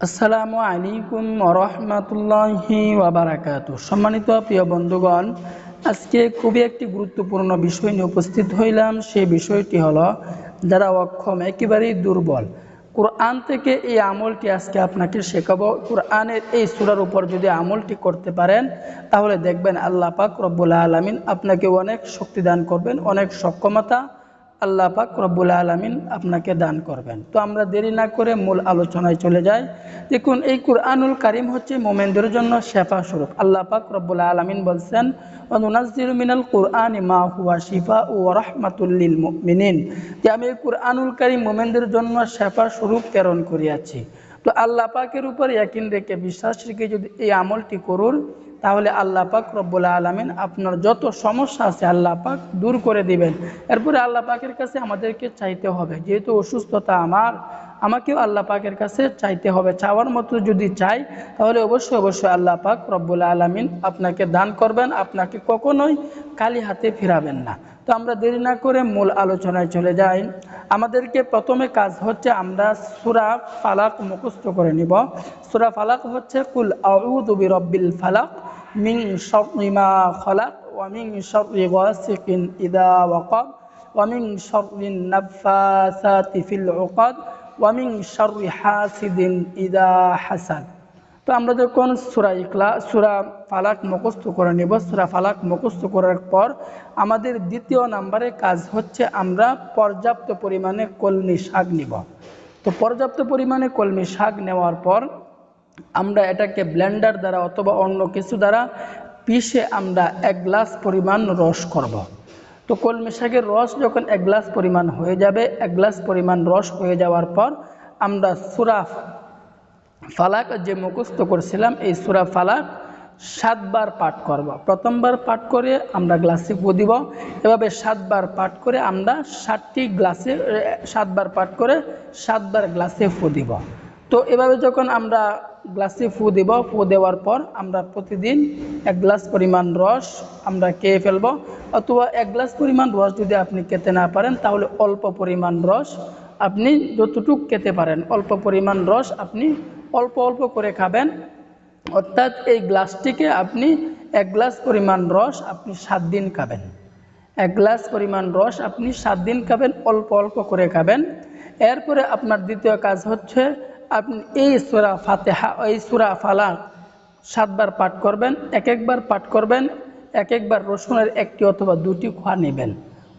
আসসালামু আলাইকুম রহমতুল্লাহি ওয়াবারাকাতু সম্মানিত প্রিয় বন্ধুগণ, আজকে খুবই একটি গুরুত্বপূর্ণ বিষয় নিয়ে উপস্থিত হইলাম। সেই বিষয়টি হলো, যারা অক্ষম, একেবারেই দুর্বল, কোরআন থেকে এই আমলটি আজকে আপনাকে শেখাবো। কোরআনের এই সুরার উপর যদি আমলটি করতে পারেন, তাহলে দেখবেন আল্লাহ পাক রব্বুল আলমিন আপনাকে অনেক শক্তি দান করবেন, অনেক সক্ষমতা আল্লাহ পাক রব্বুল আলমিন আপনাকে দান করবেন। তো আমরা দেরি না করে মূল আলোচনায় চলে যাই। দেখুন, এই কুরআনুল কারিম হচ্ছে মোমেনদের জন্য শেফা স্বরূপ। আল্লাহ পাক রব্বুল আলমিন বলছেন মিনাল কুরআন মা হুয়া শিফা ও রহমাতুল্লিল মিনিন যে আমি এই কুরআনুল কারিম মোমেনদের জন্য শেফা স্বরূপ প্রেরণ করিয়াছি। তো আল্লাহ পাকের উপর একিন রেখে বিশ্বাস রেখে যদি এই আমলটি করুন তাহলে আল্লাহ পাক রব্বুল আলমিন আপনার যত সমস্যা আছে আল্লাহ পাক দূর করে দিবেন। এরপরে আল্লাহ পাকের কাছে আমাদেরকে চাইতে হবে। যেহেতু অসুস্থতা আমার, আমাকেও আল্লাহ পাকের কাছে চাইতে হবে। চাওয়ার মতো যদি চাই, তাহলে অবশ্যই অবশ্যই আল্লাহ পাক রব্বুল আলমিন আপনাকে দান করবেন। আপনাকে কখনোই কালি হাতে ফিরাবেন না। তো আমরা দেরি না করে মূল আলোচনায় চলে যাই। আমাদেরকে প্রথমে কাজ হচ্ছে আমরা সুরা ফালাক মুখস্থ করে নিব। সুরা ফালাক হচ্ছে, কুল আউদুবি রব্বিল ফালাক মিং শর্মা খলাক ওয়ামিং শর্রি ওয়াসিকিন ইদা ওয়াকাব ওয়ামিং শর্রিন নাফাসাতি ফিল উকাদ ওয়ামিং শর্রি হাসিদিন ইদা হাসাদ। তো আমরা যখন সুরা ইকলা সুরা ফালাক মুখস্থ করে নেব, সুরা ফালাক মুখস্থ করার পর আমাদের দ্বিতীয় নাম্বারে কাজ হচ্ছে আমরা পর্যাপ্ত পরিমাণে কলমি শাক নিব তো পর্যাপ্ত পরিমাণে কলমি শাক নেওয়ার পর আমরা এটাকে ব্লেন্ডার দ্বারা অথবা অন্য কিছু দ্বারা পিষে আমরা এক গ্লাস পরিমাণ রস করব। তো কলমি শাকের রস যখন এক গ্লাস পরিমাণ হয়ে যাবে, এক গ্লাস পরিমাণ রস হয়ে যাওয়ার পর আমরা সুরা ফালাক যে মুখস্থ করছিলাম, এই সুরা ফালাক সাতবার পাঠ করব। প্রথমবার পাঠ করে আমরা গ্লাসে ফু দিব। এভাবে সাতবার পাঠ করে আমরা ষাটটি গ্লাসে, সাতবার পাঠ করে সাতবার গ্লাসে ফু দিব। তো এভাবে যখন আমরা গ্লাসে ফু দেব ফু দেওয়ার পর আমরা প্রতিদিন এক গ্লাস পরিমাণ রস আমরা খেয়ে ফেলব। অথবা এক গ্লাস পরিমাণ রস যদি আপনি খেতে না পারেন, তাহলে অল্প পরিমাণ রস আপনি যতটুক খেতে পারেন, অল্প পরিমাণ রস আপনি অল্প অল্প করে খাবেন। অর্থাৎ এই গ্লাসটিকে আপনি এক গ্লাস পরিমাণ রস আপনি সাত দিন খাবেন। এক গ্লাস পরিমাণ রস আপনি সাত দিন খাবেন, অল্প অল্প করে খাবেন। এরপরে আপনার দ্বিতীয় কাজ হচ্ছে আপনি এই সুরা ফাতেহা, এই সুরা ফালা সাতবার পাঠ করবেন, এক একবার পাঠ করবেন, এক একবার রসুনের একটি অথবা দুটি খোয়া নেবেন।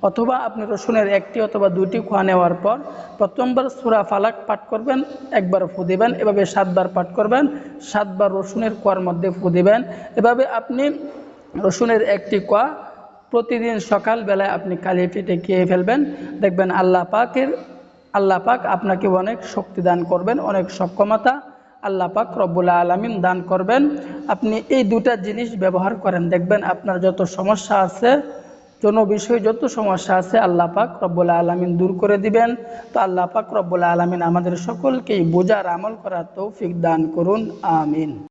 অথবা আপনি রসুনের একটি অথবা দুটি খোয়া নেওয়ার পর প্রথমবার সুরা ফালাক পাঠ করবেন, একবার ফু দিবেন, এভাবে সাতবার পাঠ করবেন, সাতবার রসুনের কোয়ার মধ্যে ফু দিবেন। এভাবে আপনি রসুনের একটি কোয়া প্রতিদিন সকালবেলায় আপনি কালি ফেটে খেয়ে ফেলবেন। দেখবেন আল্লাহ পাকের, আল্লাহ পাক আপনাকে অনেক শক্তি দান করবেন, অনেক সক্ষমতা আল্লাহ পাক রব্বুল্লা আলমিন দান করবেন। আপনি এই দুটা জিনিস ব্যবহার করেন, দেখবেন আপনার যত সমস্যা আছে কোনো বিষয়ে, যত সমস্যা আছে আল্লাহ পাক রব্বুল আলমিন দূর করে দিবেন। তো আল্লাহ পাক রব্বুল আলমিন আমাদের সকলকেই বোঝার, আমল করার তৌফিক দান করুন, আমিন।